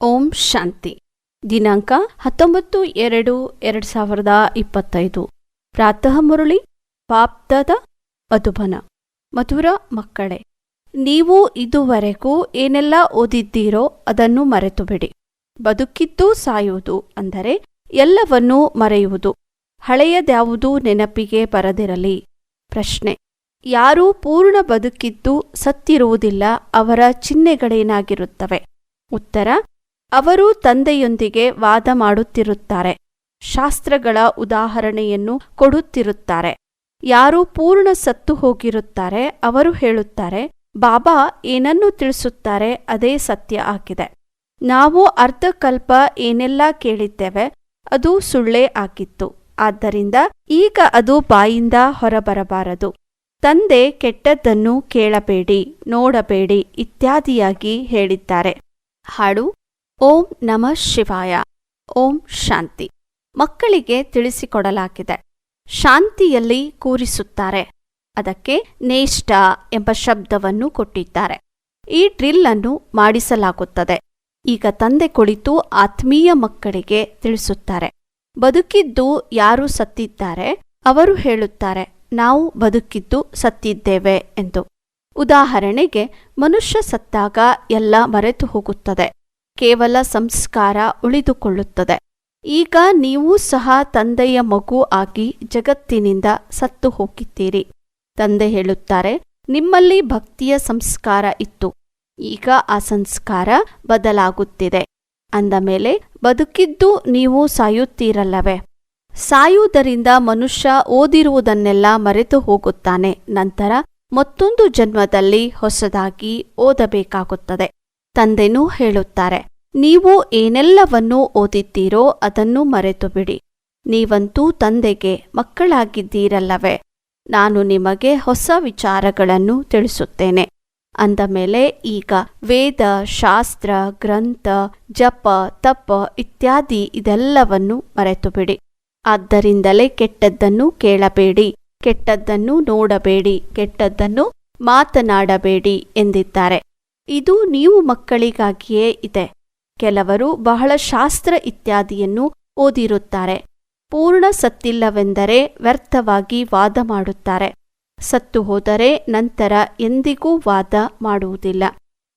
ಓಂ ಶಾಂತಿ. ದಿನಾಂಕ ಹತ್ತೊಂಬತ್ತು ಎರಡು ಎರಡು ಸಾವಿರದ ಇಪ್ಪತ್ತೈದು. ಪ್ರಾತಃ ಮುರಳಿ ಪಾಪ್ತದ ಮಧುಬನ ಮಧುರ ಮಕ್ಕಳೇ, ನೀವು ಇದುವರೆಗೂ ಏನೆಲ್ಲ ಓದಿದ್ದೀರೋ ಅದನ್ನು ಮರೆತು ಬಿಡಿ ಬದುಕಿದ್ದು ಸಾಯುವುದು ಅಂದರೆ ಎಲ್ಲವನ್ನೂ ಮರೆಯುವುದು. ಹಳೆಯದ್ಯಾವುದೂ ನೆನಪಿಗೆ ಬರದಿರಲಿ. ಪ್ರಶ್ನೆ, ಯಾರು ಪೂರ್ಣ ಬದುಕಿದ್ದು ಸತ್ತಿರುವುದಿಲ್ಲ ಅವರ ಚಿಹ್ನೆಗಳೇನಾಗಿರುತ್ತವೆ? ಉತ್ತರ ಅವರು ತಂದೆಯೊಂದಿಗೆ ವಾದ ಮಾಡುತ್ತಿರುತ್ತಾರೆ. ಶಾಸ್ತ್ರಗಳ ಉದಾಹರಣೆಯನ್ನು ಕೊಡುತ್ತಿರುತ್ತಾರೆ. ಯಾರು ಪೂರ್ಣ ಸತ್ತು ಹೋಗಿರುತ್ತಾರೆ, ಅವರು ಹೇಳುತ್ತಾರೆ, ಬಾಬಾ, ಏನನ್ನು ತಿಳಿಸುತ್ತಾರೆ, ಅದೇ ಸತ್ಯ ಆಗಿದೆ. ನಾವು ಅರ್ಧಕಲ್ಪ ಏನೆಲ್ಲ ಕೇಳಿದ್ದೇವೆ, ಅದು ಸುಳ್ಳೇ ಆಗಿತ್ತು. ಆದ್ದರಿಂದ ಈಗ ಅದು ಬಾಯಿಂದ ಹೊರಬರಬಾರದು. ತಂದೆ ಕೆಟ್ಟದ್ದನ್ನು ಕೇಳಬೇಡಿ, ನೋಡಬೇಡಿ, ಇತ್ಯಾದಿಯಾಗಿ ಹೇಳಿದ್ದಾರೆ. ಹಾಡು ಓಂ ನಮಃ ಶಿವಾಯ. ಓಂ ಶಾಂತಿ. ಮಕ್ಕಳಿಗೆ ತಿಳಿಸಿಕೊಡಲಾಗಿದೆ. ಶಾಂತಿಯಲ್ಲಿ ಕೂರಿಸುತ್ತಾರೆ. ಅದಕ್ಕೆ ನೇಷ್ಟ ಎಂಬ ಶಬ್ದವನ್ನು ಕೊಟ್ಟಿದ್ದಾರೆ. ಈ ಡ್ರಿಲ್ ಅನ್ನು ಮಾಡಿಸಲಾಗುತ್ತದೆ. ಈಗ ತಂದೆ ಕುಳಿತು ಆತ್ಮೀಯ ಮಕ್ಕಳಿಗೆ ತಿಳಿಸುತ್ತಾರೆ. ಬದುಕಿದ್ದು ಯಾರು ಸತ್ತಿದ್ದಾರೆ? ಅವರು ಹೇಳುತ್ತಾರೆ, ನಾವು ಬದುಕಿದ್ದು ಸತ್ತಿದ್ದೇವೆ ಎಂದು. ಉದಾಹರಣೆಗೆ, ಮನುಷ್ಯ ಸತ್ತಾಗ ಎಲ್ಲ ಮರೆತು ಹೋಗುತ್ತದೆ. ಕೇವಲ ಸಂಸ್ಕಾರ ಉಳಿದುಕೊಳ್ಳುತ್ತದೆ. ಈಗ ನೀವು ಸಹ ತಂದೆಯ ಮಗು ಆಗಿ ಜಗತ್ತಿನಿಂದ ಸತ್ತು ಹೋಗಿದ್ದೀರಿ. ತಂದೆ ಹೇಳುತ್ತಾರೆ, ನಿಮ್ಮಲ್ಲಿ ಭಕ್ತಿಯ ಸಂಸ್ಕಾರ ಇತ್ತು. ಈಗ ಆ ಸಂಸ್ಕಾರ ಬದಲಾಗುತ್ತಿದೆ. ಅಂದ ಮೇಲೆ, ಬದುಕಿದ್ದು ನೀವು ಸಾಯುತ್ತೀರಲ್ಲವೇ? ಸಾಯುವುದರಿಂದ ಮನುಷ್ಯ ಓದಿರುವುದನ್ನೆಲ್ಲ ಮರೆತು ಹೋಗುತ್ತಾನೆ. ನಂತರ ಮತ್ತೊಂದು ಜನ್ಮದಲ್ಲಿ ಹೊಸದಾಗಿ ಓದಬೇಕಾಗುತ್ತದೆ. ತಂದೆನೂ ಹೇಳುತ್ತಾರೆ, ನೀವು ಏನೆಲ್ಲವನ್ನೂ ಓದಿದ್ದೀರೋ ಅದನ್ನು ಮರೆತು ಬಿಡಿ ನೀವಂತೂ ತಂದೆಗೆ ಮಕ್ಕಳಾಗಿದ್ದೀರಲ್ಲವೇ. ನಾನು ನಿಮಗೆ ಹೊಸ ವಿಚಾರಗಳನ್ನು ತಿಳಿಸುತ್ತೇನೆ. ಅಂದ ಮೇಲೆ ಈಗ ವೇದ, ಶಾಸ್ತ್ರ, ಗ್ರಂಥ, ಜಪ, ತಪ ಇತ್ಯಾದಿ ಇದೆಲ್ಲವನ್ನು ಮರೆತು ಬಿಡಿ ಆದ್ದರಿಂದಲೇ ಕೆಟ್ಟದ್ದನ್ನು ಕೇಳಬೇಡಿ, ಕೆಟ್ಟದ್ದನ್ನು ನೋಡಬೇಡಿ, ಕೆಟ್ಟದ್ದನ್ನು ಮಾತನಾಡಬೇಡಿ ಎಂದಿದ್ದಾರೆ. ಇದು ನೀವು ಮಕ್ಕಳಿಗಾಗಿಯೇ ಇದೆ. ಕೆಲವರು ಬಹಳ ಶಾಸ್ತ್ರ ಇತ್ಯಾದಿಯನ್ನು ಓದಿರುತ್ತಾರೆ. ಪೂರ್ಣ ಸತ್ತಿಲ್ಲವೆಂದರೆ ವ್ಯರ್ಥವಾಗಿ ವಾದ ಮಾಡುತ್ತಾರೆ. ಸತ್ತು ಹೋದರೆ ನಂತರ ಎಂದಿಗೂ ವಾದ ಮಾಡುವುದಿಲ್ಲ.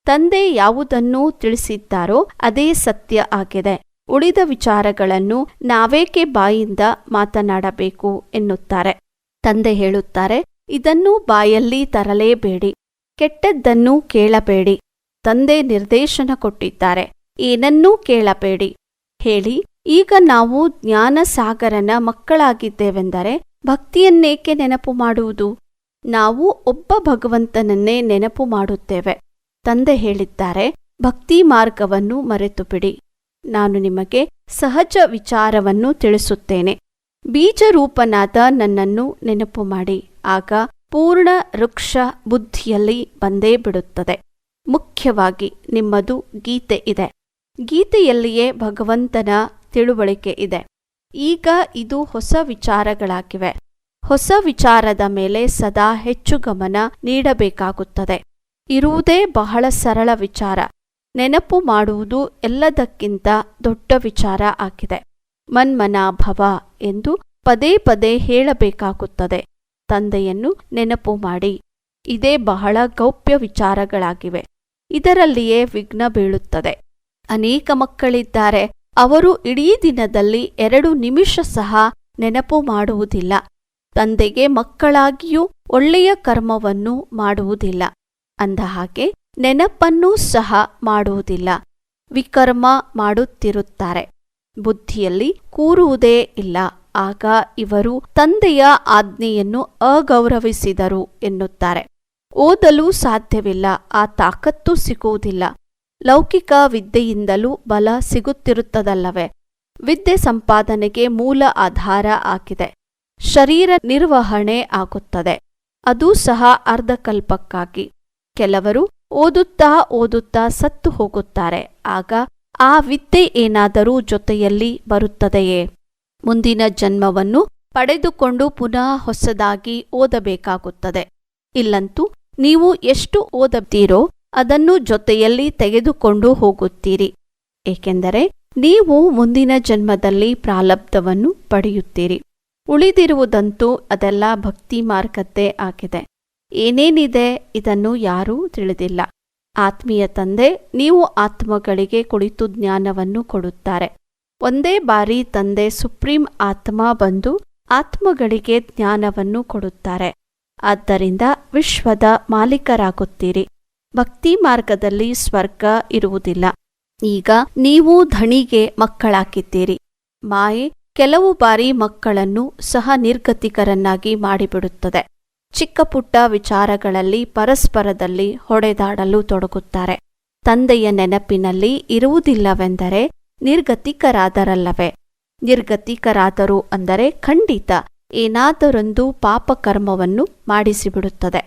ತಂದೆ ಯಾವುದನ್ನು ತಿಳಿಸಿದ್ದಾರೋ ಅದೇ ಸತ್ಯ ಆಗಿದೆ. ಉಳಿದ ವಿಚಾರಗಳನ್ನು ನಾವೇಕೆ ಬಾಯಿಂದ ಮಾತನಾಡಬೇಕು ಎನ್ನುತ್ತಾರೆ. ತಂದೆ ಹೇಳುತ್ತಾರೆ, ಇದನ್ನು ಬಾಯಲ್ಲಿ ತರಲೇಬೇಡಿ. ಕೆಟ್ಟದ್ದನ್ನು ಕೇಳಬೇಡಿ. ತಂದೆ ನಿರ್ದೇಶನ ಕೊಟ್ಟಿದ್ದಾರೆ. ಏನನ್ನೂ ಕೇಳಬೇಡಿ. ಹೇಳಿ, ಈಗ ನಾವು ಜ್ಞಾನಸಾಗರನ ಮಕ್ಕಳಾಗಿದ್ದೇವೆಂದರೆ ಭಕ್ತಿಯನ್ನೇಕೆ ನೆನಪು ಮಾಡುವುದು? ನಾವು ಒಬ್ಬ ಭಗವಂತನನ್ನೇ ನೆನಪು ಮಾಡುತ್ತೇವೆ. ತಂದೆ ಹೇಳಿದ್ದಾರೆ, ಭಕ್ತಿ ಮಾರ್ಗವನ್ನು ಮರೆತು ಬಿಡಿ ನಾನು ನಿಮಗೆ ಸಹಜ ವಿಚಾರವನ್ನು ತಿಳಿಸುತ್ತೇನೆ. ಬೀಜರೂಪನಾದ ನನ್ನನ್ನು ನೆನಪು ಮಾಡಿ. ಆಗ ಪೂರ್ಣ ವೃಕ್ಷ ಬುದ್ಧಿಯಲ್ಲಿ ಬಂದೇ ಬಿಡುತ್ತದೆ. ಮುಖ್ಯವಾಗಿ ನಿಮ್ಮದು ಗೀತೆ ಇದೆ. ಗೀತೆಯಲ್ಲಿಯೇ ಭಗವಂತನ ತಿಳುವಳಿಕೆ ಇದೆ. ಈಗ ಇದು ಹೊಸ ವಿಚಾರಗಳಾಗಿವೆ. ಹೊಸ ವಿಚಾರದ ಮೇಲೆ ಸದಾ ಹೆಚ್ಚು ಗಮನ ನೀಡಬೇಕಾಗುತ್ತದೆ. ಇರುವುದೇ ಬಹಳ ಸರಳ ವಿಚಾರ. ನೆನಪು ಮಾಡುವುದು ಎಲ್ಲದಕ್ಕಿಂತ ದೊಡ್ಡ ವಿಚಾರ ಆಗಿದೆ. ಮನ್ಮನಾಭವ ಎಂದು ಪದೇ ಪದೇ ಹೇಳಬೇಕಾಗುತ್ತದೆ. ತಂದೆಯನ್ನು ನೆನಪು ಮಾಡಿ. ಇದೇ ಬಹಳ ಗೌಪ್ಯ ವಿಚಾರಗಳಾಗಿವೆ. ಇದರಲ್ಲಿಯೇ ವಿಘ್ನ ಬೀಳುತ್ತದೆ. ಅನೇಕ ಮಕ್ಕಳಿದ್ದಾರೆ. ಅವರು ಇಡೀ ದಿನದಲ್ಲಿ ಎರಡು ನಿಮಿಷ ಸಹ ನೆನಪು ಮಾಡುವುದಿಲ್ಲ. ತಂದೆಗೆ ಮಕ್ಕಳಾಗಿಯೂ ಒಳ್ಳೆಯ ಕರ್ಮವನ್ನು ಮಾಡುವುದಿಲ್ಲ. ಅಂದಹಾಗೆ ನೆನಪನ್ನೂ ಸಹ ಮಾಡುವುದಿಲ್ಲ. ವಿಕರ್ಮ ಮಾಡುತ್ತಿರುತ್ತಾರೆ. ಬುದ್ಧಿಯಲ್ಲಿ ಕೂರುವುದೇ ಇಲ್ಲ. ಆಗ ಇವರು ತಂದೆಯ ಆಜ್ಞೆಯನ್ನು ಅಗೌರವಿಸಿದರು ಎನ್ನುತ್ತಾರೆ. ಓದಲು ಸಾಧ್ಯವಿಲ್ಲ, ಆ ತಾಕತ್ತು ಸಿಗುವುದಿಲ್ಲ. ಲೌಕಿಕ ವಿದ್ಯೆಯಿಂದಲೂ ಬಲ ಸಿಗುತ್ತಿರುತ್ತದಲ್ಲವೇ? ವಿದ್ಯೆ ಸಂಪಾದನೆಗೆ ಮೂಲ ಆಧಾರ ಆಗಿದೆ. ಶರೀರ ನಿರ್ವಹಣೆ ಆಗುತ್ತದೆ. ಅದೂ ಸಹ ಅರ್ಧಕಲ್ಪಕ್ಕಾಗಿ. ಕೆಲವರು ಓದುತ್ತಾ ಓದುತ್ತಾ ಸತ್ತು ಹೋಗುತ್ತಾರೆ, ಆಗ ಆ ವಿದ್ಯೆ ಏನಾದರೂ ಜೊತೆಯಲ್ಲಿ ಬರುತ್ತದೆಯೇ? ಮುಂದಿನ ಜನ್ಮವನ್ನು ಪಡೆದುಕೊಂಡು ಪುನಃ ಹೊಸದಾಗಿ ಓದಬೇಕಾಗುತ್ತದೆ. ಇಲ್ಲಂತೂ ನೀವು ಎಷ್ಟು ಓದತೀರೋ ಅದನ್ನು ಜೊತೆಯಲ್ಲಿ ತೆಗೆದುಕೊಂಡು ಹೋಗುತ್ತೀರಿ. ಏಕೆಂದರೆ ನೀವು ಮುಂದಿನ ಜನ್ಮದಲ್ಲಿ ಪ್ರಾಲಬ್ಧವನ್ನು ಪಡೆಯುತ್ತೀರಿ. ಉಳಿದಿರುವುದಂತೂ ಅದೆಲ್ಲ ಭಕ್ತಿ ಮಾರ್ಗತೆ ಆಗಿದೆ. ಏನೇನಿದೆ ಇದನ್ನು ಯಾರೂ ತಿಳಿದಿಲ್ಲ. ಆತ್ಮೀಯ ತಂದೆ, ನೀವು ಆತ್ಮಗಳಿಗೆ ಕುಳಿತು ಜ್ಞಾನವನ್ನು ಕೊಡುತ್ತಾರೆ. ಒಂದೇ ಬಾರಿ ತಂದೆ ಸುಪ್ರೀಂ ಆತ್ಮ ಬಂದು ಆತ್ಮಗಳಿಗೆ ಜ್ಞಾನವನ್ನು ಕೊಡುತ್ತಾರೆ. ಆದ್ದರಿಂದ ವಿಶ್ವದ ಮಾಲೀಕರಾಗುತ್ತೀರಿ. ಭಕ್ತಿ ಮಾರ್ಗದಲ್ಲಿ ಸ್ವರ್ಗ ಇರುವುದಿಲ್ಲ. ಈಗ ನೀವು ಧಣಿಗೆ ಮಕ್ಕಳಾಕಿದ್ದೀರಿ ಮಾಯೆ ಕೆಲವು ಬಾರಿ ಮಕ್ಕಳನ್ನು ಸಹ ನಿರ್ಗತಿಕರನ್ನಾಗಿ ಮಾಡಿಬಿಡುತ್ತದೆ. ಚಿಕ್ಕ ಪುಟ್ಟ ವಿಚಾರಗಳಲ್ಲಿ ಪರಸ್ಪರದಲ್ಲಿ ಹೊಡೆದಾಡಲು ತೊಡಗುತ್ತಾರೆ. ತಂದೆಯ ನೆನಪಿನಲ್ಲಿ ಇರುವುದಿಲ್ಲವೆಂದರೆ ನಿರ್ಗತಿಕರಾದರಲ್ಲವೇ? ನಿರ್ಗತಿಕರಾದರು ಅಂದರೆ ಖಂಡಿತ ಏನಾದರೊಂದು ಪಾಪಕರ್ಮವನ್ನು ಮಾಡಿಸಿಬಿಡುತ್ತದೆ.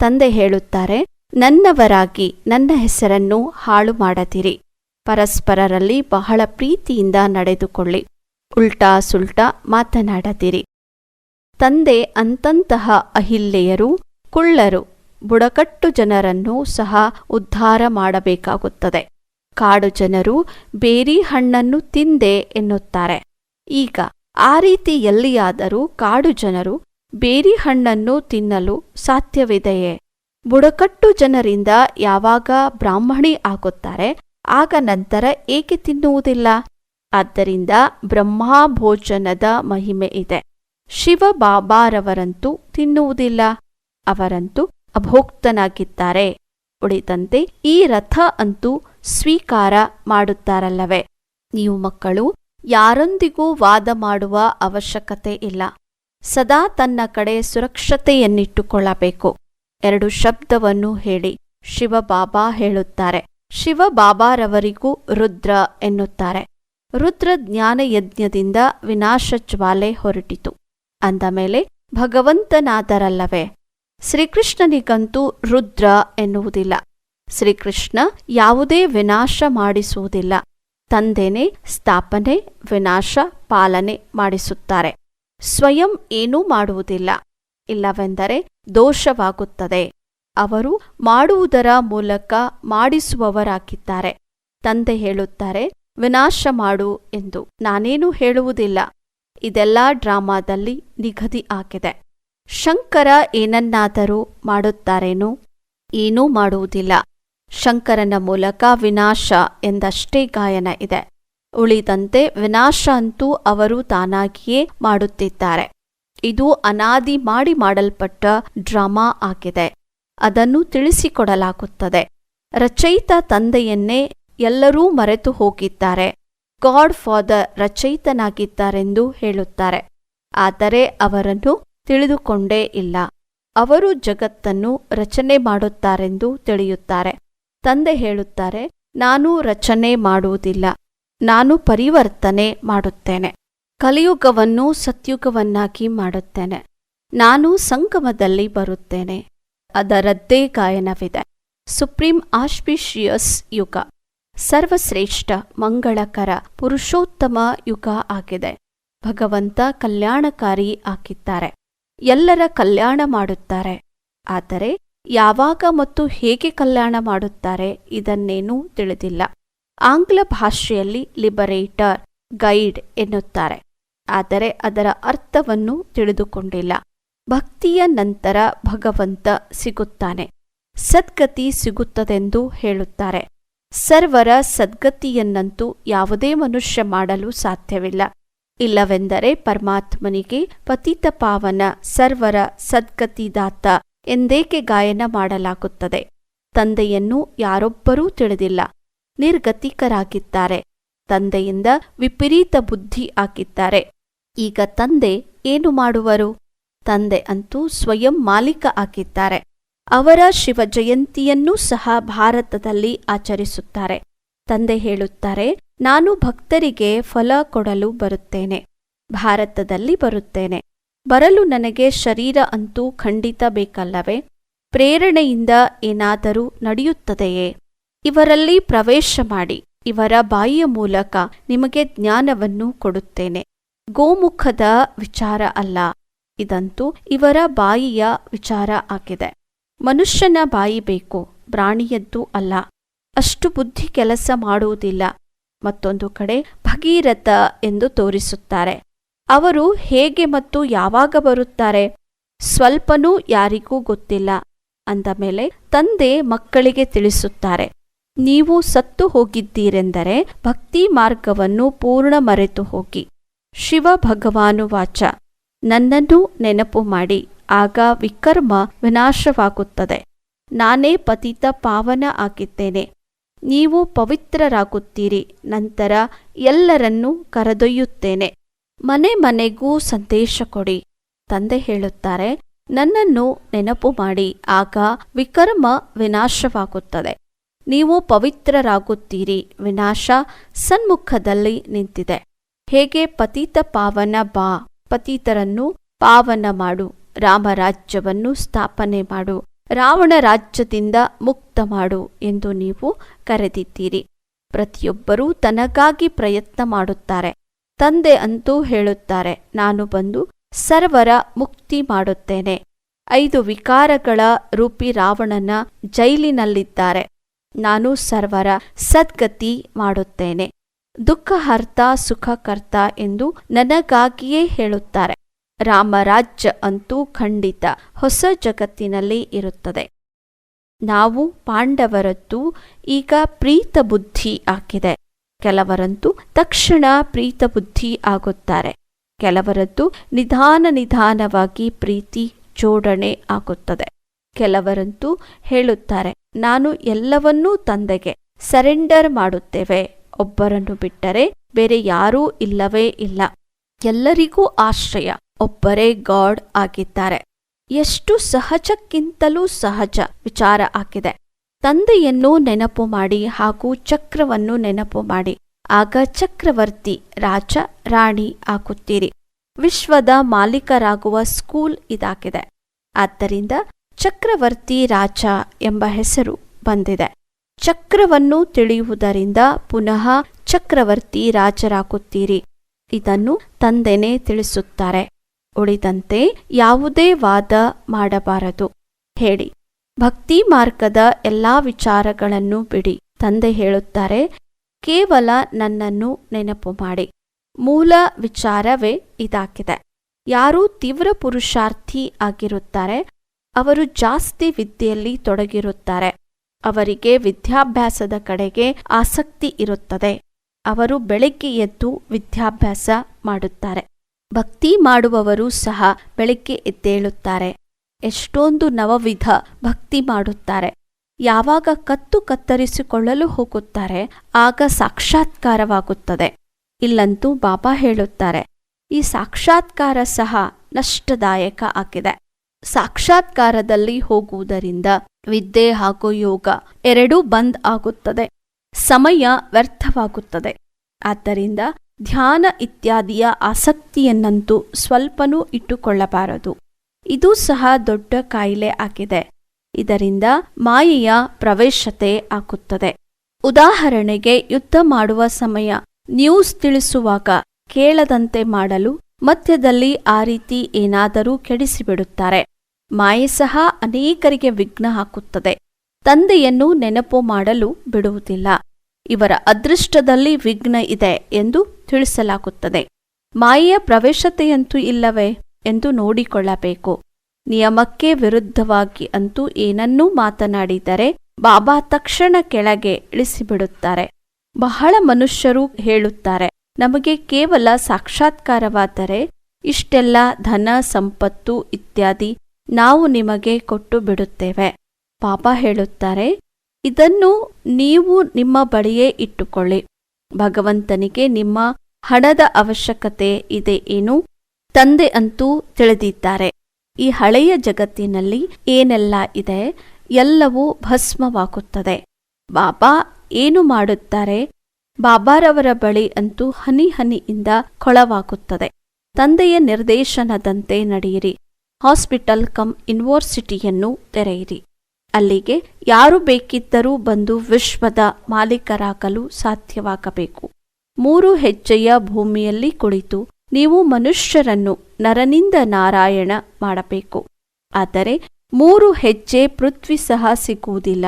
ತಂದೆ ಹೇಳುತ್ತಾರೆ, ನನ್ನವರಾಗಿ ನನ್ನ ಹೆಸರನ್ನು ಹಾಳು ಮಾಡದಿರಿ ಪರಸ್ಪರರಲ್ಲಿ ಬಹಳ ಪ್ರೀತಿಯಿಂದ ನಡೆದುಕೊಳ್ಳಿ. ಉಲ್ಟಾ ಸುಲ್ಟಾ ಮಾತನಾಡದಿರಿ. ತಂದೆ ಅಂತಂತಹ ಅಹಿಲ್ಲೆಯರು ಕುಳ್ಳರು, ಬುಡಕಟ್ಟು ಜನರನ್ನು ಸಹ ಉದ್ಧಾರ ಮಾಡಬೇಕಾಗುತ್ತದೆ. ಕಾಡು ಜನರು ಬೇರಿ ಹಣ್ಣನ್ನು ತಿಂದೆ ಎನ್ನುತ್ತಾರೆ. ಈಗ ಆ ರೀತಿ ಎಲ್ಲಿಯಾದರೂ ಕಾಡು ಜನರು ಬೇರಿ ಹಣ್ಣನ್ನು ತಿನ್ನಲು ಸಾಧ್ಯವಿದೆಯೇ? ಬುಡಕಟ್ಟು ಜನರಿಂದ ಯಾವಾಗ ಬ್ರಾಹ್ಮಣಿ ಆಗುತ್ತಾರೆ, ಆಗ ನಂತರ ಏಕೆ ತಿನ್ನುವುದಿಲ್ಲ? ಆದ್ದರಿಂದ ಬ್ರಹ್ಮಾಭೋಜನದ ಮಹಿಮೆ ಇದೆ. ಶಿವ ಬಾಬಾರವರಂತೂ ತಿನ್ನುವುದಿಲ್ಲ. ಅವರಂತೂ ಅಭೋಕ್ತನಾಗಿದ್ದಾರೆ. ಉಳಿದಂತೆ ಈ ರಥ ಅಂತೂ ಸ್ವೀಕಾರ ಮಾಡುತ್ತಾರಲ್ಲವೇ? ನೀವು ಮಕ್ಕಳು, ಯಾರೊಂದಿಗೂ ವಾದ ಮಾಡುವ ಅವಶ್ಯಕತೆ ಇಲ್ಲ. ಸದಾ ತನ್ನ ಕಡೆ ಸುರಕ್ಷತೆಯನ್ನಿಟ್ಟುಕೊಳ್ಳಬೇಕು. ಎರಡು ಶಬ್ದವನ್ನು ಹೇಳಿ, ಶಿವಬಾಬಾ ಹೇಳುತ್ತಾರೆ. ಶಿವಬಾಬಾರವರಿಗೂ ರುದ್ರ ಎನ್ನುತ್ತಾರೆ. ರುದ್ರ ಜ್ಞಾನಯಜ್ಞದಿಂದ ವಿನಾಶ ಜ್ವಾಲೆ ಹೊರಟಿತು. ಅಂದ ಮೇಲೆ, ಭಗವಂತನಾದರಲ್ಲವೇ? ಶ್ರೀಕೃಷ್ಣನಿಗಂತೂ ರುದ್ರ ಎನ್ನುವುದಿಲ್ಲ. ಶ್ರೀಕೃಷ್ಣ ಯಾವುದೇ ವಿನಾಶ ಮಾಡಿಸುವುದಿಲ್ಲ. ತಂದೆನೇ, ಸ್ಥಾಪನೆ, ವಿನಾಶ, ಪಾಲನೆ ಮಾಡಿಸುತ್ತಾರೆ. ಸ್ವಯಂ ಏನೂ ಮಾಡುವುದಿಲ್ಲ. ಇಲ್ಲವೆಂದರೆ ದೋಷವಾಗುತ್ತದೆ. ಅವರು ಮಾಡುವುದರ ಮೂಲಕ ಮಾಡಿಸುವವರಾಗಿದ್ದಾರೆ. ತಂದೆ ಹೇಳುತ್ತಾರೆ, ವಿನಾಶ ಮಾಡು ಎಂದು. ನಾನೇನು ಹೇಳುವುದಿಲ್ಲ. ಇದೆಲ್ಲ ಡ್ರಾಮಾದಲ್ಲಿ ನಿಗದಿ ಆಗಿದೆ. ಶಂಕರ ಏನನ್ನಾದರೂ ಮಾಡುತ್ತಾರೇನೋ? ಏನೂ ಮಾಡುವುದಿಲ್ಲ. ಶಂಕರನ ಮೂಲಕ ವಿನಾಶ ಎಂದಷ್ಟೇ ಗಾಯನ ಇದೆ. ಉಳಿದಂತೆ ವಿನಾಶ ಅಂತೂ ಅವರು ತಾನಾಗಿಯೇ ಮಾಡುತ್ತಿದ್ದಾರೆ. ಇದು ಅನಾದಿ ಮಾಡಿ ಮಾಡಲ್ಪಟ್ಟ ಡ್ರಾಮಾ ಆಗಿದೆ. ಅದನ್ನು ತಿಳಿಸಿಕೊಡಲಾಗುತ್ತದೆ. ರಚಯಿತ ತಂದೆಯನ್ನೇ ಎಲ್ಲರೂ ಮರೆತು ಹೋಗಿದ್ದಾರೆ. ಗಾಡ್ ಫಾದರ್ ರಚಯಿತನಾಗಿದ್ದಾರೆಂದು ಹೇಳುತ್ತಾರೆ. ಆದರೆ ಅವರನ್ನು ತಿಳಿದುಕೊಂಡೇ ಇಲ್ಲ. ಅವರು ಜಗತ್ತನ್ನು ರಚನೆ ಮಾಡುತ್ತಾರೆಂದು ತಿಳಿಯುತ್ತಾರೆ. ತಂದೆ ಹೇಳುತ್ತಾರೆ, ನಾನು ರಚನೆ ಮಾಡುವುದಿಲ್ಲ, ನಾನು ಪರಿವರ್ತನೆ ಮಾಡುತ್ತೇನೆ. ಕಲಿಯುಗವನ್ನು ಸತ್ಯುಗವನ್ನಾಗಿ ಮಾಡುತ್ತೇನೆ. ನಾನು ಸಂಗಮದಲ್ಲಿ ಬರುತ್ತೇನೆ. ಅದರದ್ದೇ ಗಾಯನವಿದೆ. ಸುಪ್ರೀಂ ಆಸ್ಪಿಷಿಯಸ್ ಯುಗ. ಸರ್ವಶ್ರೇಷ್ಠ, ಮಂಗಳಕರ, ಪುರುಷೋತ್ತಮ ಯುಗ ಆಗಿದೆ. ಭಗವಂತ ಕಲ್ಯಾಣಕಾರಿ ಆಗಿದ್ದಾರೆ. ಎಲ್ಲರ ಕಲ್ಯಾಣ ಮಾಡುತ್ತಾರೆ. ಆದರೆ ಯಾವಾಗ ಮತ್ತು ಹೇಗೆ ಕಲ್ಯಾಣ ಮಾಡುತ್ತಾರೆ ಇದನ್ನೇನೂ ತಿಳಿದಿಲ್ಲ. ಆಂಗ್ಲ ಭಾಷೆಯಲ್ಲಿ ಲಿಬರೇಟರ್, ಗೈಡ್ ಎನ್ನುತ್ತಾರೆ. ಆದರೆ ಅದರ ಅರ್ಥವನ್ನು ತಿಳಿದುಕೊಂಡಿಲ್ಲ. ಭಕ್ತಿಯ ನಂತರ ಭಗವಂತ ಸಿಗುತ್ತಾನೆ. ಸದ್ಗತಿ ಸಿಗುತ್ತದೆಂದು ಹೇಳುತ್ತಾರೆ. ಸರ್ವರ ಸದ್ಗತಿಯನ್ನಂತೂ ಯಾವುದೇ ಮನುಷ್ಯ ಮಾಡಲು ಸಾಧ್ಯವಿಲ್ಲ. ಇಲ್ಲವೆಂದರೆ ಪರಮಾತ್ಮನಿಗೆ ಪತಿತ ಪಾವನ ಸರ್ವರ ಸದ್ಗತಿದಾತ ಎಂದೇಕೆ ಗಾಯನ ಮಾಡಲಾಗುತ್ತದೆ? ತಂದೆಯನ್ನು ಯಾರೊಬ್ಬರೂ ತಿಳಿದಿಲ್ಲ. ನಿರ್ಗತಿಕರಾಗಿದ್ದಾರೆ. ತಂದೆಯಿಂದ ವಿಪರೀತ ಬುದ್ಧಿ ಆಗಿದ್ದಾರೆ ಈಗ ತಂದೆ ಏನು ಮಾಡುವರು? ತಂದೆ ಅಂತೂ ಸ್ವಯಂ ಮಾಲೀಕ ಆಗಿದ್ದಾರೆ. ಅವರ ಶಿವ ಜಯಂತಿಯನ್ನೂ ಸಹ ಭಾರತದಲ್ಲಿ ಆಚರಿಸುತ್ತಾರೆ. ತಂದೆ ಹೇಳುತ್ತಾರೆ, ನಾನು ಭಕ್ತರಿಗೆ ಫಲ ಕೊಡಲು ಬರುತ್ತೇನೆ. ಭಾರತದಲ್ಲಿ ಬರುತ್ತೇನೆ. ಬರಲು ನನಗೆ ಶರೀರ ಅಂತೂ ಖಂಡಿತ ಬೇಕಲ್ಲವೇ? ಪ್ರೇರಣೆಯಿಂದ ಏನಾದರೂ ನಡೆಯುತ್ತದೆಯೇ? ಇವರಲ್ಲಿ ಪ್ರವೇಶ ಮಾಡಿ, ಇವರ ಬಾಯಿಯ ಮೂಲಕ ನಿಮಗೆ ಜ್ಞಾನವನ್ನು ಕೊಡುತ್ತೇನೆ. ಗೋಮುಖದ ವಿಚಾರ ಅಲ್ಲ, ಇದಂತೂ ಇವರ ಬಾಯಿಯ ವಿಚಾರ ಆಗಿದೆ. ಮನುಷ್ಯನ ಬಾಯಿ ಬೇಕು, ಪ್ರಾಣಿಯದ್ದು ಅಲ್ಲ. ಅಷ್ಟು ಬುದ್ಧಿ ಕೆಲಸ ಮಾಡುವುದಿಲ್ಲ. ಮತ್ತೊಂದು ಕಡೆ ಭಗೀರಥ ಎಂದು ತೋರಿಸುತ್ತಾರೆ. ಅವರು ಹೇಗೆ ಮತ್ತು ಯಾವಾಗ ಬರುತ್ತಾರೆ? ಸ್ವಲ್ಪನೂ ಯಾರಿಗೂ ಗೊತ್ತಿಲ್ಲ. ಅಂದ ಮೇಲೆ ತಂದೆ ಮಕ್ಕಳಿಗೆ ತಿಳಿಸುತ್ತಾರೆ, ನೀವು ಸತ್ತು ಹೋಗಿದ್ದೀರೆಂದರೆ ಭಕ್ತಿ ಮಾರ್ಗವನ್ನು ಪೂರ್ಣ ಮರೆತು ಹೋಗಿ. ಶಿವ ಭಗವಾನು ವಾಚ. ನನ್ನನ್ನು ನೆನಪು ಮಾಡಿ. ಆಗ ವಿಕರ್ಮ ವಿನಾಶವಾಗುತ್ತದೆ. ನಾನೇ ಪತಿತ ಪಾವನ ಆಗಿದ್ದೇನೆ. ನೀವು ಪವಿತ್ರರಾಗುತ್ತೀರಿ. ನಂತರ ಎಲ್ಲರನ್ನೂ ಕರೆದೊಯ್ಯುತ್ತೇನೆ. ಮನೆ ಮನೆಗೂ ಸಂದೇಶ ಕೊಡಿ. ತಂದೆ ಹೇಳುತ್ತಾರೆ, ನನ್ನನ್ನು ನೆನಪು ಮಾಡಿ, ಆಗ ವಿಕರ್ಮ ವಿನಾಶವಾಗುತ್ತದೆ. ನೀವು ಪವಿತ್ರರಾಗುತ್ತೀರಿ, ವಿನಾಶ ಸನ್ಮುಖದಲ್ಲಿ ನಿಂತಿದೆ. ಹೇಗೆ ಪತಿತ ಪಾವನ ಬಾ, ಪತಿತರನ್ನು ಪಾವನ ಮಾಡು ರಾಮರಾಜ್ಯವನ್ನು ಸ್ಥಾಪನೆ ಮಾಡು, ರಾವಣ ರಾಜ್ಯದಿಂದ ಮುಕ್ತ ಮಾಡು ಎಂದು ನೀವು ಕರೆದಿದ್ದೀರಿ. ಪ್ರತಿಯೊಬ್ಬರೂ ತನಗಾಗಿ ಪ್ರಯತ್ನ ಮಾಡುತ್ತಾರೆ. ತಂದೆ ಅಂತೂ ಹೇಳುತ್ತಾರೆ, ನಾನು ಬಂದು ಸರ್ವರ ಮುಕ್ತಿ ಮಾಡುತ್ತೇನೆ. ಐದು ವಿಕಾರಗಳ ರೂಪಿ ರಾವಣನ ಜೈಲಿನಲ್ಲಿದ್ದಾರೆ, ನಾನು ಸರ್ವರ ಸದ್ಗತಿ ಮಾಡುತ್ತೇನೆ. ದುಃಖ ದುಃಖಹರ್ತ ಸುಖಕರ್ತ ಎಂದು ನನಗಾಗಿಯೇ ಹೇಳುತ್ತಾರೆ. ರಾಮರಾಜ್ಯ ಅಂತೂ ಖಂಡಿತ ಹೊಸ ಜಗತ್ತಿನಲ್ಲಿ ಇರುತ್ತದೆ. ನಾವು ಪಾಂಡವರದ್ದು ಈಗ ಪ್ರೀತ ಬುದ್ಧಿ ಆಗಿದೆ. ಕೆಲವರಂತೂ ತಕ್ಷಣ ಪ್ರೀತ ಬುದ್ಧಿ ಆಗುತ್ತಾರೆ. ಕೆಲವರದ್ದು ನಿಧಾನ ನಿಧಾನವಾಗಿ ಪ್ರೀತಿ ಜೋಡಣೆ ಆಗುತ್ತದೆ. ಕೆಲವರಂತೂ ಹೇಳುತ್ತಾರೆ, ನಾನು ಎಲ್ಲವನ್ನೂ ತಂದೆಗೆ ಸರೆಂಡರ್ ಮಾಡುತ್ತೇವೆ. ಒಬ್ಬರನ್ನು ಬಿಟ್ಟರೆ ಬೇರೆ ಯಾರೂ ಇಲ್ಲವೇ ಇಲ್ಲ. ಎಲ್ಲರಿಗೂ ಆಶ್ರಯ. ಒಬ್ಬರೇ ಗಾಡ್ ಆಗಿದ್ದಾರೆ. ಎಷ್ಟು ಸಹಜಕ್ಕಿಂತಲೂ ಸಹಜ ವಿಚಾರ ಆಗಿದೆ. ತಂದೆಯನ್ನು ನೆನಪು ಮಾಡಿ ಹಾಗೂ ಚಕ್ರವನ್ನು ನೆನಪು ಮಾಡಿ. ಆಗ ಚಕ್ರವರ್ತಿ, ರಾಜ, ರಾಣಿ ಹಾಕುತ್ತೀರಿ. ವಿಶ್ವದ ಮಾಲೀಕರಾಗುವ ಸ್ಕೂಲ್ ಇದಾಗಿದೆ. ಆದ್ದರಿಂದ ಚಕ್ರವರ್ತಿ, ರಾಜ ಎಂಬ ಹೆಸರು ಬಂದಿದೆ. ಚಕ್ರವನ್ನು ತಿಳಿಯುವುದರಿಂದ ಪುನಃ ಚಕ್ರವರ್ತಿ ರಾಜರಾಗುತ್ತೀರಿ. ಇದನ್ನು ತಂದೆನೇ ತಿಳಿಸುತ್ತಾರೆ. ಉಳಿದಂತೆ ಯಾವುದೇ ವಾದ ಮಾಡಬಾರದು. ಹೇಳಿ. ಭಕ್ತಿ ಮಾರ್ಗದ ಎಲ್ಲಾ ವಿಚಾರಗಳನ್ನು ಬಿಡಿ. ತಂದೆ ಹೇಳುತ್ತಾರೆ, ಕೇವಲ ನನ್ನನ್ನು ನೆನಪು ಮಾಡಿ. ಮೂಲ ವಿಚಾರವೇ ಇದಾಗಿದೆ. ಯಾರು ತೀವ್ರ ಪುರುಷಾರ್ಥಿ ಆಗಿರುತ್ತಾರೆ, ಅವರು ಜಾಸ್ತಿ ವಿದ್ಯೆಯಲ್ಲಿ ತೊಡಗಿರುತ್ತಾರೆ. ಅವರಿಗೆ ವಿದ್ಯಾಭ್ಯಾಸದ ಕಡೆಗೆ ಆಸಕ್ತಿ ಇರುತ್ತದೆ. ಅವರು ಬೆಳಗ್ಗೆ ಎದ್ದು ವಿದ್ಯಾಭ್ಯಾಸ ಮಾಡುತ್ತಾರೆ. ಭಕ್ತಿ ಮಾಡುವವರು ಸಹ ಬೆಳಗ್ಗೆ ಎದ್ದೇಳುತ್ತಾರೆ. ಎಷ್ಟೊಂದು ನವವಿಧ ಭಕ್ತಿ ಮಾಡುತ್ತಾರೆ. ಯಾವಾಗ ಕತ್ತು ಕತ್ತರಿಸಿಕೊಳ್ಳಲು ಹೋಗುತ್ತಾರೆ, ಆಗ ಸಾಕ್ಷಾತ್ಕಾರವಾಗುತ್ತದೆ. ಇಲ್ಲಂತೂ ಬಾಬಾ ಹೇಳುತ್ತಾರೆ, ಈ ಸಾಕ್ಷಾತ್ಕಾರ ಸಹ ನಷ್ಟದಾಯಕ ಆಗಿದೆ. ಸಾಕ್ಷಾತ್ಕಾರದಲ್ಲಿ ಹೋಗುವುದರಿಂದ ವಿದ್ಯೆ ಹಾಗೂ ಯೋಗ ಎರಡೂ ಬಂದ್ ಆಗುತ್ತದೆ. ಸಮಯ ವ್ಯರ್ಥವಾಗುತ್ತದೆ. ಆದ್ದರಿಂದ ಧ್ಯಾನ ಇತ್ಯಾದಿಯ ಆಸಕ್ತಿಯನ್ನಂತೂ ಸ್ವಲ್ಪನೂ ಇಟ್ಟುಕೊಳ್ಳಬಾರದು. ಇದು ಸಹ ದೊಡ್ಡ ಕಾಯಿಲೆ ಆಗಿದೆ. ಇದರಿಂದ ಮಾಯೆಯ ಪ್ರವೇಶತೆ ಆಗುತ್ತದೆ. ಉದಾಹರಣೆಗೆ ಯುದ್ಧ ಮಾಡುವ ಸಮಯ. ನ್ಯೂಸ್ ತಿಳಿಸುವಾಗ ಕೇಳದಂತೆ ಮಾಡಲು ಮಧ್ಯದಲ್ಲಿ ಆ ರೀತಿ ಏನಾದರೂ ಕೆಡಿಸಿಬಿಡುತ್ತಾರೆ. ಮಾಯೆ ಸಹ ಅನೇಕರಿಗೆ ವಿಘ್ನ ಹಾಕುತ್ತದೆ. ತಂದೆಯನ್ನು ನೆನಪು ಮಾಡಲು ಬಿಡುವುದಿಲ್ಲ. ಇವರ ಅದೃಷ್ಟದಲ್ಲಿ ವಿಘ್ನ ಇದೆ ಎಂದು ತಿಳಿಸಲಾಗುತ್ತದೆ. ಮಾಯೆಯ ಪ್ರವೇಶತೆಯಂತೂ ಇಲ್ಲವೇ? ಎಂದು ನೋಡಿಕೊಳ್ಳಬೇಕು. ನಿಯಮಕ್ಕೆ ವಿರುದ್ಧವಾಗಿ ಅಂತೂ ಏನನ್ನೂ ಮಾತನಾಡಿದರೆ ಬಾಬಾ ತಕ್ಷಣ ಕೆಳಗೆ ಇಳಿಸಿಬಿಡುತ್ತಾರೆ. ಬಹಳ ಮನುಷ್ಯರು ಹೇಳುತ್ತಾರೆ, ನಮಗೆ ಕೇವಲ ಸಾಕ್ಷಾತ್ಕಾರವಾದರೆ ಇಷ್ಟೆಲ್ಲ ಧನ, ಸಂಪತ್ತು ಇತ್ಯಾದಿ ನಾವು ನಿಮಗೆ ಕೊಟ್ಟು ಬಿಡುತ್ತೇವೆ. ಪಾಪ ಹೇಳುತ್ತಾರೆ, ಇದನ್ನು ನೀವು ನಿಮ್ಮ ಬಳಿಯೇ ಇಟ್ಟುಕೊಳ್ಳಿ. ಭಗವಂತನಿಗೆ ನಿಮ್ಮ ಹಣದ ಅವಶ್ಯಕತೆ ಇದೆ ಏನು? ತಂದೆ ಅಂತೂ ತಿಳಿದಿದ್ದಾರೆ. ಈ ಹಳೆಯ ಜಗತ್ತಿನಲ್ಲಿ ಏನೆಲ್ಲ ಇದೆ? ಎಲ್ಲವೂ ಭಸ್ಮವಾಗುತ್ತದೆ. ಬಾಬಾ ಏನು ಮಾಡುತ್ತಾರೆ? ಬಾಬಾರವರ ಬಳಿ ಅಂತೂ ಹನಿ ಹನಿಯಿಂದ ಕೊಳವಾಗುತ್ತದೆ. ತಂದೆಯ ನಿರ್ದೇಶನದಂತೆ ನಡೆಯಿರಿ. ಹಾಸ್ಪಿಟಲ್ ಕಮ್ ಯೂನಿವರ್ಸಿಟಿಯನ್ನು ತೆರೆಯಿರಿ. ಅಲ್ಲಿಗೆ ಯಾರು ಬೇಕಿದ್ದರೂ ಬಂದು ವಿಶ್ವದ ಮಾಲೀಕರಾಗಲು ಸಾಧ್ಯವಾಗಬೇಕು. ಮೂರು ಹೆಜ್ಜೆಯ ಭೂಮಿಯಲ್ಲಿ ಕುಳಿತು ನೀವು ಮನುಷ್ಯರನ್ನು ನರನಿಂದ ನಾರಾಯಣ ಮಾಡಬೇಕು. ಆದರೆ ಮೂರು ಹೆಜ್ಜೆ ಪೃಥ್ವಿ ಸಹ ಸಿಗುವುದಿಲ್ಲ.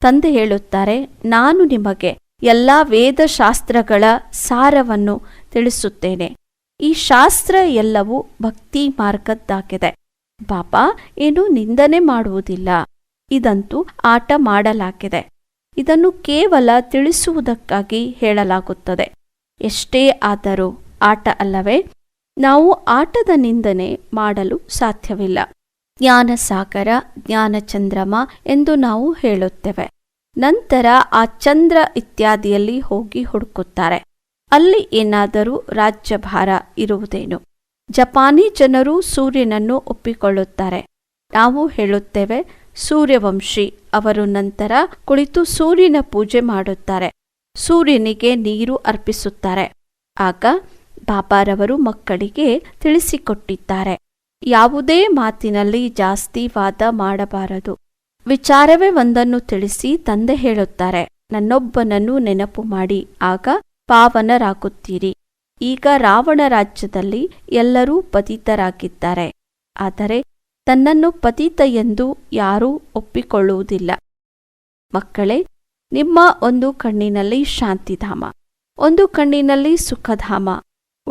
ತಂದೆ ಹೇಳುತ್ತಾರೆ, ನಾನು ನಿಮಗೆ ಎಲ್ಲ ವೇದಶಾಸ್ತ್ರಗಳ ಸಾರವನ್ನು ತಿಳಿಸುತ್ತೇನೆ. ಈ ಶಾಸ್ತ್ರ ಎಲ್ಲವೂ ಭಕ್ತಿ ಮಾರ್ಗದ್ದಾಗಿದೆ. ಬಾಬಾ ಏನು ನಿಂದನೆ ಮಾಡುವುದಿಲ್ಲ. ಇದಂತೂ ಆಟ ಮಾಡಲಾಗಿದೆ. ಇದನ್ನು ಕೇವಲ ತಿಳಿಸುವುದಕ್ಕಾಗಿ ಹೇಳಲಾಗುತ್ತದೆ. ಎಷ್ಟೇ ಆದರೂ ಆಟ ಅಲ್ಲವೇ? ನಾವು ಆಟದ ನಿಂದನೆ ಮಾಡಲು ಸಾಧ್ಯವಿಲ್ಲ. ಜ್ಞಾನಸಾಗರ ಜ್ಞಾನಚಂದ್ರಮ ಎಂದು ನಾವು ಹೇಳುತ್ತೇವೆ. ನಂತರ ಆ ಚಂದ್ರ ಇತ್ಯಾದಿಯಲ್ಲಿ ಹೋಗಿ ಹುಡುಕುತ್ತಾರೆ. ಅಲ್ಲಿ ಏನಾದರೂ ರಾಜ್ಯಭಾರ ಇರುವುದೇನು? ಜಪಾನಿ ಜನರು ಸೂರ್ಯನನ್ನು ಒಪ್ಪಿಕೊಳ್ಳುತ್ತಾರೆ. ನಾವು ಹೇಳುತ್ತೇವೆ, ಸೂರ್ಯವಂಶಿ ಅವರು ನಂತರ ಕುಳಿತು ಸೂರ್ಯನ ಪೂಜೆ ಮಾಡುತ್ತಾರೆ. ಸೂರ್ಯನಿಗೆ ನೀರು ಅರ್ಪಿಸುತ್ತಾರೆ. ಆಗ ಬಾಬಾರವರು ಮಕ್ಕಳಿಗೆ ತಿಳಿಸಿಕೊಟ್ಟಿದ್ದಾರೆ. ಯಾವುದೇ ಮಾತಿನಲ್ಲಿ ಜಾಸ್ತಿ ವಾದ ಮಾಡಬಾರದು. ವಿಚಾರವೇ ಒಂದನ್ನು ತಿಳಿಸಿ ತಂದೆ ಹೇಳುತ್ತಾರೆ, ನನ್ನೊಬ್ಬನನ್ನು ನೆನಪು ಮಾಡಿ, ಆಗ ಪಾವನರಾಗುತ್ತೀರಿ. ಈಗ ರಾವಣ ರಾಜ್ಯದಲ್ಲಿ ಎಲ್ಲರೂ ಪತಿತರಾಗಿದ್ದಾರೆ. ಆದರೆ ತನ್ನನ್ನು ಪತಿತ ಎಂದು ಯಾರೂ ಒಪ್ಪಿಕೊಳ್ಳುವುದಿಲ್ಲ. ಮಕ್ಕಳೇ, ನಿಮ್ಮ ಒಂದು ಕಣ್ಣಿನಲ್ಲಿ ಶಾಂತಿಧಾಮ, ಒಂದು ಕಣ್ಣಿನಲ್ಲಿ ಸುಖಧಾಮ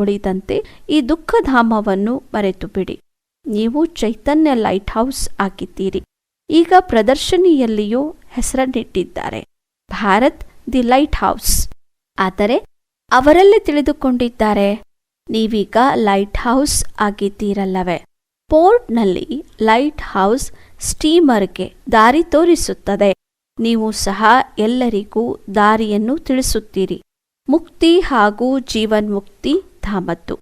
ಉಳಿದಂತೆ ಈ ದುಃಖಧಾಮವನ್ನು ಮರೆತು ಬಿಡಿ ನೀವು ಚೈತನ್ಯ ಲೈಟ್ ಹೌಸ್ ಆಗಿದ್ದೀರಿ. ಈಗ ಪ್ರದರ್ಶನಿಯಲ್ಲಿಯೂ ಹೆಸರನ್ನಿಟ್ಟಿದ್ದಾರೆ. ಭಾರತ್ ದಿ ಲೈಟ್ ಹೌಸ್ ಆದರೆ ಅವರಲ್ಲೇ ತಿಳಿದುಕೊಂಡಿದ್ದಾರೆ. ನೀವೀಗ ಲೈಟ್ ಹೌಸ್ ಆಗಿದ್ದೀರಲ್ಲವೇ? ಪೋರ್ಟ್ನಲ್ಲಿ ಲೈಟ್ ಹೌಸ್ ಸ್ಟೀಮರ್ಗೆ ದಾರಿ ತೋರಿಸುತ್ತದೆ. ನೀವು ಸಹ ಎಲ್ಲರಿಗೂ ದಾರಿಯನ್ನು ತಿಳಿಸುತ್ತೀರಿ. ಮುಕ್ತಿ ಹಾಗೂ ಜೀವನ್ಮುಕ್ತಿ ಧಾಮದ್ದು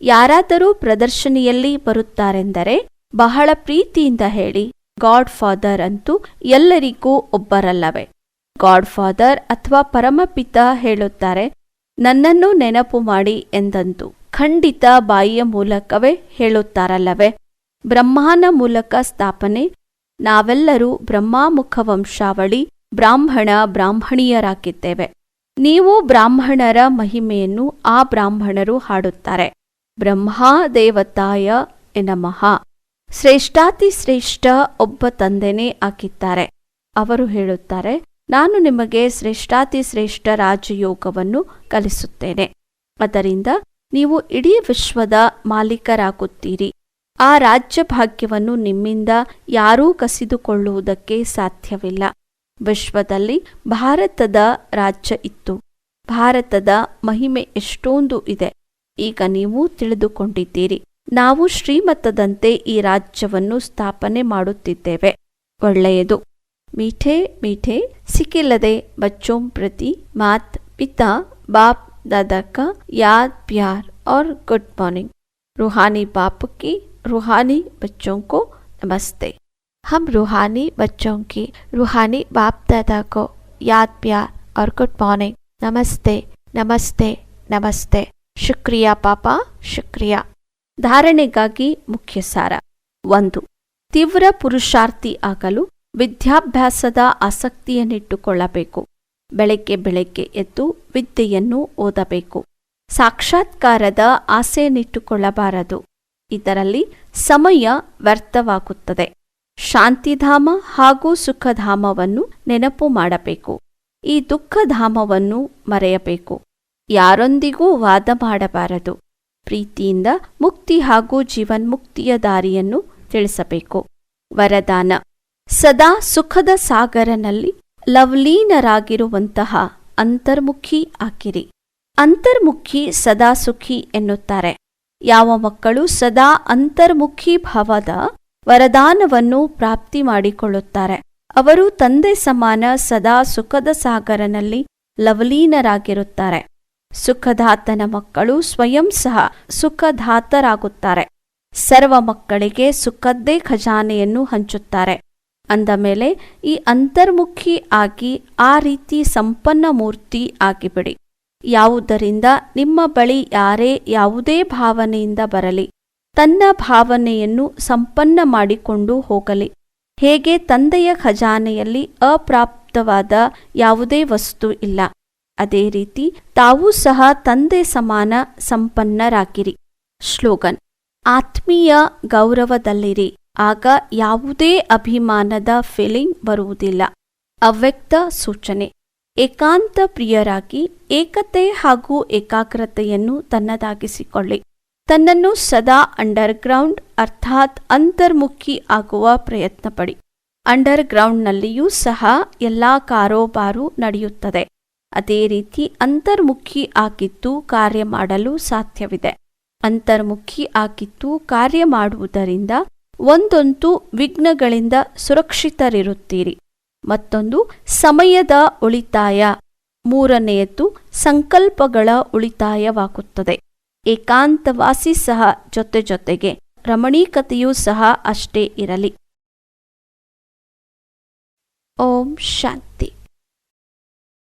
ಯಾರಾದರೂ ಪ್ರದರ್ಶನಿಯಲ್ಲಿ ಬರುತ್ತಾರೆಂದರೆ ಬಹಳ ಪ್ರೀತಿಯಿಂದ ಹೇಳಿ, ಗಾಡ್ ಫಾದರ್ ಅಂತೂ ಎಲ್ಲರಿಗೂ ಒಬ್ಬರಲ್ಲವೇ. ಗಾಡ್ ಫಾದರ್ ಅಥವಾ ಪರಮಪಿತ ಹೇಳುತ್ತಾರೆ, ನನ್ನನ್ನು ನೆನಪು ಮಾಡಿ ಎಂದಂತು ಖಂಡಿತ ಬಾಯಿಯ ಮೂಲಕವೇ ಹೇಳುತ್ತಾರಲ್ಲವೇ. ಬ್ರಹ್ಮಾನ ಮೂಲಕ ಸ್ಥಾಪನೆ, ನಾವೆಲ್ಲರೂ ಬ್ರಹ್ಮಾಮುಖ ವಂಶಾವಳಿ ಬ್ರಾಹ್ಮಣ ಬ್ರಾಹ್ಮಣಿಯರಾಗಿದ್ದೇವೆ. ನೀವು ಬ್ರಾಹ್ಮಣರ ಮಹಿಮೆಯನ್ನು ಆ ಬ್ರಾಹ್ಮಣರು ಹಾಡುತ್ತಾರೆ. ಬ್ರಹ್ಮಾದೇವತಾಯ ನಮಃ. ಶ್ರೇಷ್ಠಾತಿ ಶ್ರೇಷ್ಠ ಒಬ್ಬ ತಂದೆನೇ ಹಾಕಿದ್ದಾರೆ. ಅವರು ಹೇಳುತ್ತಾರೆ, ನಾನು ನಿಮಗೆ ಶ್ರೇಷ್ಠಾತಿ ಶ್ರೇಷ್ಠ ರಾಜಯೋಗವನ್ನು ಕಲಿಸುತ್ತೇನೆ. ಅದರಿಂದ ನೀವು ಇಡೀ ವಿಶ್ವದ ಮಾಲೀಕರಾಗುತ್ತೀರಿ. ಆ ರಾಜ್ಯ ಭಾಗ್ಯವನ್ನು ನಿಮ್ಮಿಂದ ಯಾರೂ ಕಸಿದುಕೊಳ್ಳುವುದಕ್ಕೆ ಸಾಧ್ಯವಿಲ್ಲ. ವಿಶ್ವದಲ್ಲಿ ಭಾರತದ ರಾಜ್ಯ ಇತ್ತು ಭಾರತದ ಮಹಿಮೆ ಎಷ್ಟೊಂದು ಇದೆ ಈಗ ನೀವು ತಿಳಿದುಕೊಂಡಿದ್ದೀರಿ ನಾವು ಶ್ರೀಮತದಂತೆ ಈ ರಾಜ್ಯವನ್ನು ಸ್ಥಾಪನೆ ಮಾಡುತ್ತಿದ್ದೇವೆ ಒಳ್ಳೆಯದು ಮೀಠೆ ಮೀಠೆ ಸಿಕ್ಕಿಲ್ಲದೆ ಬಚ್ಚೋಂ ಪ್ರತಿ ಮಾತ್ ಪಿತಾ ಬಾಪ್ दादा का याद प्यार और गुड मॉर्निंग रूहानी बाप की रूहानी बच्चों को नमस्ते हम रूहानी बच्चों की रूहानी बाप दादा को याद प्यार और गुड मॉर्निंग नमस्ते नमस्ते नमस्ते ಶುಕ್ರಿಯಾ ಪಾಪ ಶುಕ್ರಿಯಾ ಧಾರಣೆಗಾಗಿ ಮುಖ್ಯ ಸಾರ ಒಂದು ತೀವ್ರ ಪುರುಷಾರ್ಥಿ ಆಗಲು ವಿದ್ಯಾಭ್ಯಾಸದ ಆಸಕ್ತಿಯನ್ನಿಟ್ಟುಕೊಳ್ಳಬೇಕು ಬೆಳಗ್ಗೆ ಬೆಳಗ್ಗೆ ಎದ್ದು ವಿದ್ಯೆಯನ್ನು ಓದಬೇಕು ಸಾಕ್ಷಾತ್ಕಾರದ ಆಸೆಯನ್ನಿಟ್ಟುಕೊಳ್ಳಬಾರದು ಇದರಲ್ಲಿ ಸಮಯ ವ್ಯರ್ಥವಾಗುತ್ತದೆ ಶಾಂತಿಧಾಮ ಹಾಗೂ ಸುಖಧಾಮವನ್ನು ನೆನಪು ಮಾಡಬೇಕು. ಈ ದುಃಖಧಾಮವನ್ನು ಮರೆಯಬೇಕು. ಯಾರೊಂದಿಗೂ ವಾದ ಮಾಡಬಾರದು. ಪ್ರೀತಿಯಿಂದ ಮುಕ್ತಿ ಹಾಗೂ ಜೀವನ್ಮುಕ್ತಿಯ ದಾರಿಯನ್ನು ತಿಳಿಸಬೇಕು. ವರದಾನ. ಸದಾ ಸುಖದ ಸಾಗರನಲ್ಲಿ ಲವ್ಲೀನರಾಗಿರುವಂತಹ ಅಂತರ್ಮುಖಿ ಆಕಿರಿ ಅಂತರ್ಮುಖಿ ಸದಾ ಸುಖಿ ಎನ್ನುತ್ತಾರೆ. ಯಾವ ಮಕ್ಕಳು ಸದಾ ಅಂತರ್ಮುಖಿ ಭಾವದ ವರದಾನವನ್ನು ಪ್ರಾಪ್ತಿ ಮಾಡಿಕೊಳ್ಳುತ್ತಾರೆ. ಅವರು ತಂದೆ ಸಮಾನ ಸದಾ ಸುಖದ ಸಾಗರನಲ್ಲಿ ಲವಲೀನರಾಗಿರುತ್ತಾರೆ. ಸುಖದಾತನ ಮಕ್ಕಳು ಸ್ವಯಂ ಸಹ ಸುಖದಾತರಾಗುತ್ತಾರೆ. ಸರ್ವ ಮಕ್ಕಳಿಗೆ ಸುಖದ್ದೇ ಖಜಾನೆಯನ್ನು ಹಂಚುತ್ತಾರೆ. ಅಂದ ಮೇಲೆ ಈ ಅಂತರ್ಮುಖಿ ಆಗಿ ಆ ರೀತಿ ಸಂಪನ್ನ ಮೂರ್ತಿ ಆಗಿಬಿಡಿ. ಯಾವುದರಿಂದ ನಿಮ್ಮ ಬಳಿ ಯಾರೇ ಯಾವುದೇ ಭಾವನೆಯಿಂದ ಬರಲಿ ತನ್ನ ಭಾವನೆಯನ್ನು ಸಂಪನ್ನ ಮಾಡಿಕೊಂಡು ಹೋಗಲಿ. ಹೇಗೆ ತಂದೆಯ ಖಜಾನೆಯಲ್ಲಿ ಅಪ್ರಾಪ್ತವಾದ ಯಾವುದೇ ವಸ್ತು ಇಲ್ಲ. ಅದೇ ರೀತಿ ತಾವೂ ಸಹ ತಂದೆ ಸಮಾನ ಸಂಪನ್ನರಾಗಿರಿ. ಶ್ಲೋಗನ್, ಆತ್ಮೀಯ ಗೌರವದಲ್ಲಿರಿ. ಆಗ ಯಾವುದೇ ಅಭಿಮಾನದ ಫೀಲಿಂಗ್ ಬರುವುದಿಲ್ಲ. ಅವ್ಯಕ್ತ ಸೂಚನೆ, ಏಕಾಂತ ಪ್ರಿಯರಾಗಿ ಏಕತೆ ಹಾಗೂ ಏಕಾಗ್ರತೆಯನ್ನು ತನ್ನದಾಗಿಸಿಕೊಳ್ಳಿ. ತನ್ನನ್ನು ಸದಾ ಅಂಡರ್ಗ್ರೌಂಡ್ ಅರ್ಥಾತ್ ಅಂತರ್ಮುಖಿ ಆಗುವ ಪ್ರಯತ್ನ ಪಡಿ ಅಂಡರ್ಗ್ರೌಂಡ್ನಲ್ಲಿಯೂ ಸಹ ಎಲ್ಲ ಕಾರೋಬಾರು ನಡೆಯುತ್ತದೆ. ಅದೇ ರೀತಿ ಅಂತರ್ಮುಖಿ ಆಗಿದ್ದು ಕಾರ್ಯ ಮಾಡಲು ಸಾಧ್ಯವಿದೆ. ಅಂತರ್ಮುಖಿ ಆಗಿದ್ದು ಕಾರ್ಯ ಮಾಡುವುದರಿಂದ ಒಂದೊಂದು ವಿಘ್ನಗಳಿಂದ ಸುರಕ್ಷಿತರಿರುತ್ತೀರಿ. ಮತ್ತೊಂದು ಸಮಯದ ಉಳಿತಾಯ. ಮೂರನೆಯದ್ದು ಸಂಕಲ್ಪಗಳ ಉಳಿತಾಯವಾಗುತ್ತದೆ. ಏಕಾಂತವಾಸಿ ಸಹ ಜೊತೆ ಜೊತೆಗೆ ರಮಣೀಕತೆಯೂ ಸಹ ಅಷ್ಟೇ ಇರಲಿ. ಓಂ ಶಾಂತಿ.